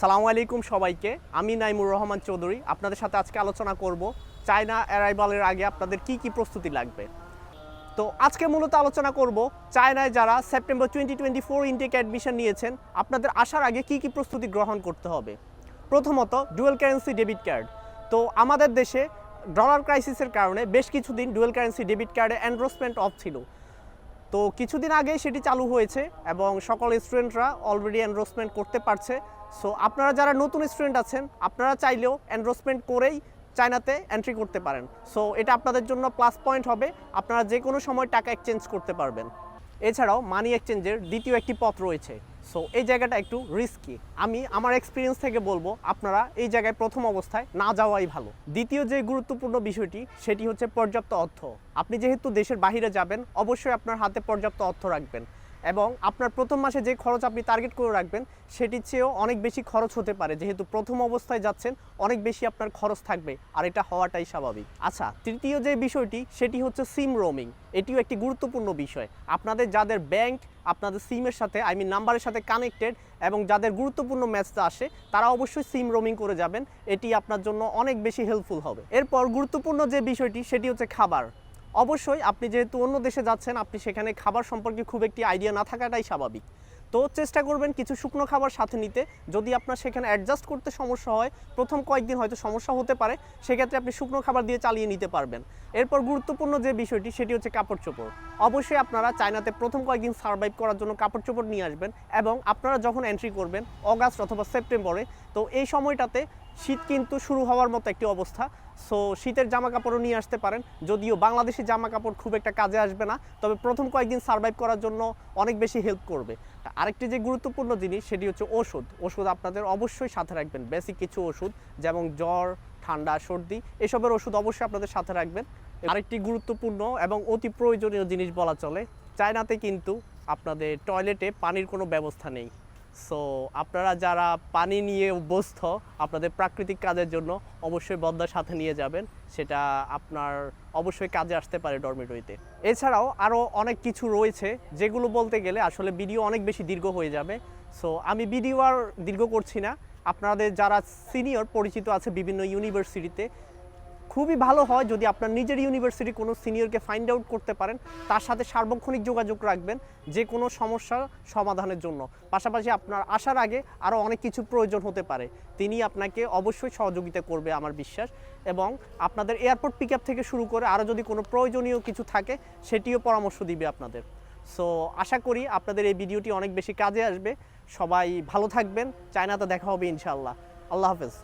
সালামু আলাইকুম সবাইকে। আমি নাইমুর রহমান চৌধুরী। আপনাদের সাথে আজকে আলোচনা করব চায়না অ্যারাইভালের আগে আপনাদের কি কি প্রস্তুতি লাগবে। তো আজকে মূলত আলোচনা করব চায়নায় যারা September twenty twenty four intake admission নিয়েছেন, আপনাদের আসার আগে কি কি প্রস্তুতি গ্রহণ করতে হবে। প্রথমত ডুয়েল কারেন্সি ডেবিট কার্ড তো আমাদের দেশে ডলার ক্রাইসিসের কারণে বেশ কিছুদিন ডুয়েল কারেন্সি ডেবিট কার্ডে এনরোসমেন্ট অফ ছিল। তো কিছুদিন আগে সেটি চালু হয়েছে এবং সকল স্টুডেন্টরা অলরেডি এনরোসমেন্ট করতে পারছে। সো আপনারা যারা নতুন স্টুডেন্ট আছেন, আপনারা চাইলেও এনরোসমেন্ট করেই চায়নাতে এন্ট্রি করতে পারেন। সো এটা আপনাদের জন্য প্লাস পয়েন্ট হবে। আপনারা যে কোনো সময় টাকা এক্সচেঞ্জ করতে পারবেন। এছাড়াও মানি এক্সচেঞ্জের দ্বিতীয় একটি পথ রয়েছে। সো এই জায়গাটা একটু রিস্কি আমি আমার এক্সপিরিয়েন্স থেকে বলব, আপনারা এই জায়গায় প্রথম অবস্থায় না যাওয়াই ভালো। দ্বিতীয় যে গুরুত্বপূর্ণ বিষয়টি, সেটি হচ্ছে পর্যাপ্ত অর্থ। আপনি যেহেতু দেশের বাহিরে যাবেন, অবশ্যই আপনার হাতে পর্যাপ্ত অর্থ রাখবেন। এবং আপনার প্রথম মাসে যে খরচ আপনি টার্গেট করে রাখবেন, সেটির চেয়েও অনেক বেশি খরচ হতে পারে। যেহেতু প্রথম অবস্থায় যাচ্ছেন, অনেক বেশি আপনার খরচ থাকবে, আর এটা হওয়াটাই স্বাভাবিক। আচ্ছা তৃতীয় যে বিষয়টি, সেটি হচ্ছে সিম রোমিং এটিও একটি গুরুত্বপূর্ণ বিষয়। আপনাদের যাদের ব্যাংক আপনাদের সিমের সাথে আই মিন নাম্বারের সাথে কানেক্টেড এবং যাদের গুরুত্বপূর্ণ ম্যাচটা আসে, তারা অবশ্যই সিম রোমিং করে যাবেন। এটি আপনার জন্য অনেক বেশি হেল্পফুল হবে। এরপর গুরুত্বপূর্ণ যে বিষয়টি, সেটি হচ্ছে খাবার। অবশ্যই আপনি যেহেতু অন্য দেশে যাচ্ছেন, আপনি সেখানে খাবার সম্পর্কে খুব একটি আইডিয়া না থাকাটাই স্বাভাবিক। তো চেষ্টা করবেন কিছু শুকনো খাবার সাথে নিতে। যদি আপনার সেখানে অ্যাডজাস্ট করতে সমস্যা হয়, প্রথম কয়েকদিন হয়তো সমস্যা হতে পারে, সেক্ষেত্রে আপনি শুকনো খাবার দিয়ে চালিয়ে নিতে পারবেন। এরপর গুরুত্বপূর্ণ যে বিষয়টি, সেটি হচ্ছে কাপড় চোপড়। অবশ্যই আপনারা চায়নাতে প্রথম কয়েকদিন সার্ভাইভ করার জন্য কাপড় চোপড় নিয়ে আসবেন এবং আপনারা যখন এন্ট্রি করবেন, অগাস্ট অথবা সেপ্টেম্বরে, তো এই সময়টাতে শীত কিন্তু শুরু হওয়ার মতো একটি অবস্থা। সো শীতের জামা কাপড়ও নিয়ে আসতে পারেন। যদিও বাংলাদেশি জামা কাপড় খুব একটা কাজে আসবে না, তবে প্রথম কয়েকদিন সার্ভাইভ করার জন্য অনেক বেশি হেল্প করবে। আরেকটি যে গুরুত্বপূর্ণ জিনিস, সেটি হচ্ছে ওষুধ। ওষুধ আপনাদের অবশ্যই সাথে রাখবেন। বেসিক কিছু ওষুধ, যেমন জ্বর, ঠান্ডা, সর্দি, এসবের ওষুধ অবশ্যই আপনাদের সাথে রাখবেন। আরেকটি গুরুত্বপূর্ণ এবং অতি প্রয়োজনীয় জিনিস বলা চলে, চায়নাতে কিন্তু আপনাদের টয়লেটে পানির কোনো ব্যবস্থা নেই। সো আপনারা যারা পানি নিয়ে অভ্যস্ত, আপনাদের প্রাকৃতিক কাজের জন্য অবশ্যই বদ্দার সাথে নিয়ে যাবেন। সেটা আপনার অবশ্যই কাজে আসতে পারে ডরমিটরিতে এছাড়াও আরও অনেক কিছু রয়েছে, যেগুলো বলতে গেলে আসলে ভিডিও অনেক বেশি দীর্ঘ হয়ে যাবে। সো আমি ভিডিও আর দীর্ঘ করছি না। আপনাদের যারা সিনিয়র পরিচিত আছে বিভিন্ন ইউনিভার্সিটিতে খুবই ভালো হয় যদি আপনার নিজের ইউনিভার্সিটি কোনো সিনিয়রকে ফাইন্ড আউট করতে পারেন, তার সাথে সার্বক্ষণিক যোগাযোগ রাখবেন যে কোনো সমস্যার সমাধানের জন্য। পাশাপাশি আপনার আসার আগে আরও অনেক কিছু প্রয়োজন হতে পারে। তিনি আপনাকে অবশ্যই সহযোগিতা করবে আমার বিশ্বাস এবং আপনাদের এয়ারপোর্ট পিক থেকে শুরু করে আরও যদি কোনো প্রয়োজনীয় কিছু থাকে, সেটিও পরামর্শ দিবে আপনাদের। সো আশা করি আপনাদের এই ভিডিওটি অনেক বেশি কাজে আসবে। সবাই ভালো থাকবেন। চায়নাতে দেখা হবে ইনশাআল্লাহ। আল্লাহ হাফেজ।